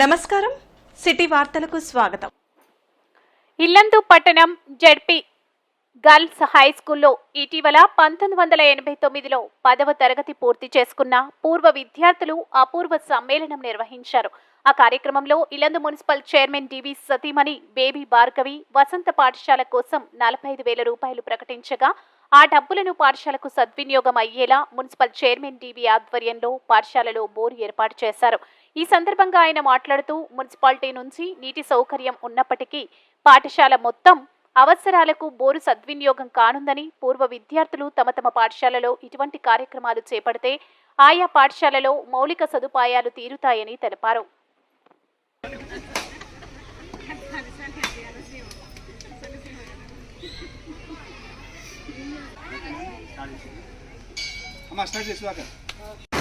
నమస్కారం. సిటీ వార్తలకు స్వాగతం. ఇల్లందు పట్టణం జడ్పీ గర్ల్స్ హై స్కూల్లో ఇటీవల పంతొమ్మిది వందల ఎనభై తొమ్మిదిలో పదవ తరగతి పూర్తి చేసుకున్న పూర్వ విద్యార్థులు అపూర్వ సమ్మేళనం నిర్వహించారు. ఆ కార్యక్రమంలో ఇల్లందు మున్సిపల్ చైర్మన్ డివి సతీమణి బేబీ భార్గవి వసంత పాఠశాల కోసం నలభై ఐదు వేల రూపాయలు ప్రకటించగా ఆ డబ్బులను పాఠశాలకు సద్వినియోగం అయ్యేలా మున్సిపల్ చైర్మన్ డివి ఆధ్వర్యంలో పాఠశాలలో బోరు ఏర్పాటు చేశారు. ఈ సందర్భంగా ఆయన మాట్లాడుతూ మున్సిపాలిటీ నుంచి నీటి సౌకర్యం ఉన్నప్పటికీ పాఠశాల మొత్తం అవసరాలకు బోరు సద్వినియోగం కానుందని పూర్వ విద్యార్థులు తమ తమ పాఠశాలలో ఇటువంటి కార్యక్రమాలు చేపడితే ఆయా పాఠశాలలో మౌలిక సదుపాయాలు తీరుతాయని తెలిపారు. స్టార్ట్ చేసి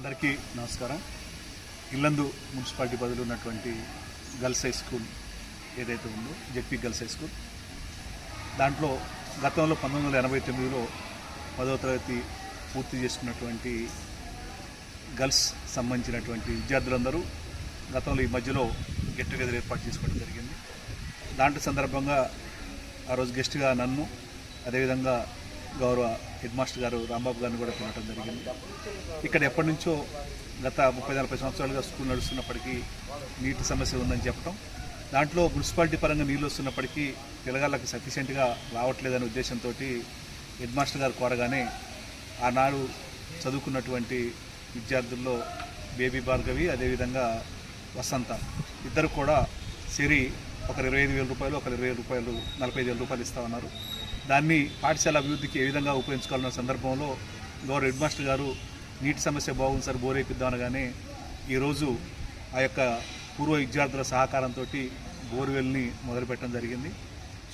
అందరికీ నమస్కారం. ఇల్లందు మున్సిపాలిటీ బదులు ఉన్నటువంటి గర్ల్స్ హై స్కూల్ ఏదైతే ఉందో జెడ్పీ గర్ల్స్ హై స్కూల్. దాంట్లో గతంలో పంతొమ్మిది వందల ఎనభై తొమ్మిదిలో పదవ తరగతి పూర్తి చేసుకున్నటువంటి గర్ల్స్ సంబంధించినటువంటి విద్యార్థులందరూ గతంలో ఈ మధ్యలో గెట్ టుగెదర్ ఏర్పాటు చేసుకోవడం జరిగింది. దాంట్లో సందర్భంగా ఆ రోజు గెస్ట్గా నన్ను అదేవిధంగా గౌరవ హెడ్ మాస్టర్ గారు రాంబాబు గారిని కూడా పిలవడం జరిగింది. ఇక్కడ ఎప్పటి నుంచో గత ముప్పై నలభై సంవత్సరాలుగా స్కూల్ నడుస్తున్నప్పటికీ నీటి సమస్య ఉందని చెప్పడం దాంట్లో మున్సిపాలిటీ పరంగా నీళ్ళు వస్తున్నప్పటికీ పిల్లగాళ్ళకి సఫిషియెంట్గా రావట్లేదనే ఉద్దేశంతో హెడ్ మాస్టర్ గారు కోరగానే ఆనాడు చదువుకున్నటువంటి విద్యార్థుల్లో బేబీ భార్గవి అదేవిధంగా వసంత ఇద్దరు కూడా సిరి ఒకరు ఇరవై ఐదు వేల రూపాయలు ఒకరు ఇరవై రూపాయలు నలభై ఐదు వేల రూపాయలు ఇస్తామన్నారు దాన్ని పాఠశాల అభివృద్ధికి ఏ విధంగా ఉపయోగించుకోవాలన్న సందర్భంలో గౌరవ హెడ్ మాస్టర్ గారు నీటి సమస్య బాగుంది సార్ బోరేపిద్దాం అనగానే ఈరోజు ఆ యొక్క పూర్వ విద్యార్థుల సహకారంతో బోర్వెల్ని మొదలుపెట్టడం జరిగింది.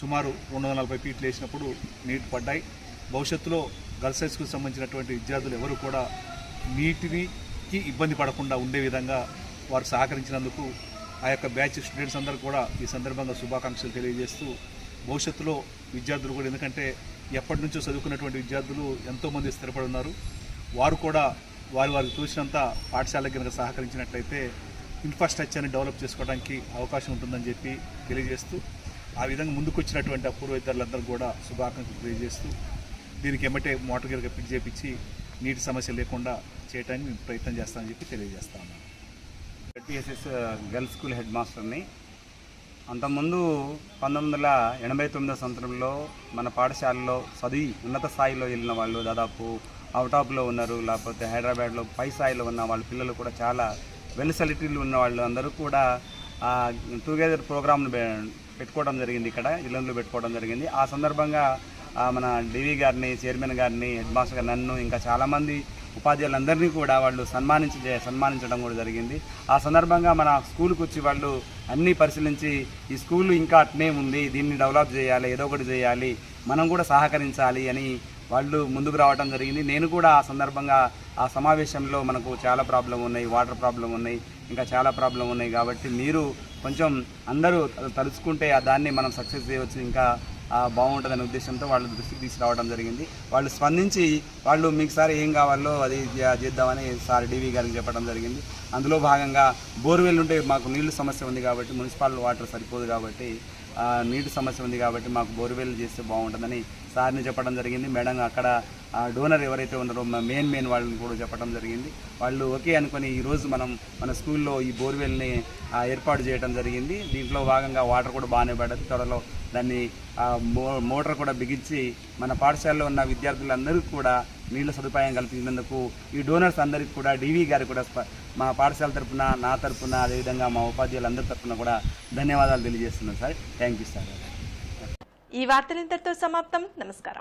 సుమారు రెండు వందల నలభై ఫీట్లు వేసినప్పుడు నీటి పడ్డాయి. భవిష్యత్తులో గర్ల్స్ హై స్కూల్ సంబంధించినటువంటి విద్యార్థులు ఎవరు కూడా నీటికి ఇబ్బంది పడకుండా ఉండే విధంగా వారు సహకరించినందుకు ఆ యొక్క బ్యాచ్ స్టూడెంట్స్ అందరూ కూడా ఈ సందర్భంగా శుభాకాంక్షలు తెలియజేస్తూ భవిష్యత్తులో విద్యార్థులు కూడా ఎందుకంటే ఎప్పటి నుంచో చదువుకున్నటువంటి విద్యార్థులు ఎంతోమంది స్థిరపడి ఉన్నారు వారు కూడా వారి వారికి చూసినంత పాఠశాలకు కనుక సహకరించినట్లయితే ఇన్ఫ్రాస్ట్రక్చర్ని డెవలప్ చేసుకోవడానికి అవకాశం ఉంటుందని చెప్పి తెలియజేస్తూ ఆ విధంగా ముందుకొచ్చినటువంటి అపూర్వ కూడా శుభాకాంక్షలు తెలియజేస్తూ దీనికి ఎమ్మటే మోటార్ గేర్ పిక్ చేపించి నీటి సమస్య లేకుండా చేయడానికి మేము ప్రయత్నం చేస్తామని చెప్పి తెలియజేస్తా ఉన్నాను గర్ల్స్ స్కూల్ హెడ్ మాస్టర్ని అంతకుముందు పంతొమ్మిది వందల ఎనభై తొమ్మిదో సంవత్సరంలో మన పాఠశాలలో చదివి ఉన్నత స్థాయిలో వెళ్ళిన వాళ్ళు దాదాపు అవుట్ ఆఫ్లో ఉన్నారు లేకపోతే హైదరాబాద్లో పై స్థాయిలో ఉన్న వాళ్ళ పిల్లలు కూడా చాలా వెల్ ఉన్న వాళ్ళు అందరూ కూడా టుగెదర్ ప్రోగ్రామ్ను పెట్టుకోవడం జరిగింది ఇక్కడ ఇల్లంలో పెట్టుకోవడం జరిగింది. ఆ సందర్భంగా మన డివి గారిని చైర్మన్ గారిని హెడ్ మాస్టర్ గారు నన్ను ఇంకా చాలామంది ఉపాధ్యాయులందరినీ కూడా వాళ్ళు సన్మానించి సన్మానించడం కూడా జరిగింది. ఆ సందర్భంగా మన స్కూల్కి వచ్చి వాళ్ళు అన్నీ పరిశీలించి ఈ స్కూల్ ఇంకా అట్నే ఉంది దీన్ని డెవలప్ చేయాలి ఏదో ఒకటి చేయాలి మనం కూడా సహకరించాలి అని వాళ్ళు ముందుకు రావడం జరిగింది. నేను కూడా ఆ సందర్భంగా ఆ సమావేశంలో మనకు చాలా ప్రాబ్లం ఉన్నాయి వాటర్ ప్రాబ్లం ఉన్నాయి ఇంకా చాలా ప్రాబ్లం ఉన్నాయి కాబట్టి మీరు కొంచెం అందరూ తలుచుకుంటే ఆ దాన్ని మనం సక్సెస్ చేయవచ్చు ఇంకా బాగుంటుందనే ఉద్దేశంతో వాళ్ళ దృష్టికి తీసుకురావడం జరిగింది. వాళ్ళు స్పందించి వాళ్ళు మీకు సార్ ఏం కావాలో అది చేద్దామని సార్ డీవీ గారికి చెప్పడం జరిగింది. అందులో భాగంగా బోర్వెల్ ఉంటే మాకు నీళ్ళు సమస్య ఉంది కాబట్టి మున్సిపల్ వాటర్ సరిపోదు కాబట్టి నీటి సమస్య ఉంది కాబట్టి మాకు బోర్వెల్ చేస్తే బాగుంటుందని సార్ని చెప్పడం జరిగింది. మేడం అక్కడ డోనర్ ఎవరైతే ఉన్నారో మెయిన్ మెయిన్ వాళ్ళని కూడా చెప్పడం జరిగింది. వాళ్ళు ఓకే అనుకుని ఈరోజు మనం మన స్కూల్లో ఈ బోర్వెల్ని ఏర్పాటు చేయడం జరిగింది. దీంట్లో భాగంగా వాటర్ కూడా బాగానే పడదు త్వరలో దాన్ని మో మోటార్ కూడా బిగించి మన పాఠశాలలో ఉన్న విద్యార్థులందరికీ కూడా నీళ్ళ సదుపాయం కల్పించినందుకు ఈ డోనర్స్ అందరికీ కూడా డీవీ గారికి కూడా మా పాఠశాల తరపున నా తరఫున అదేవిధంగా మా ఉపాధ్యాయులందరి తరపున కూడా ధన్యవాదాలు తెలియజేస్తున్నాను సార్. Thank you sir. ఈ వార్తలు ఇంతటితో సమాప్తం. నమస్కారం.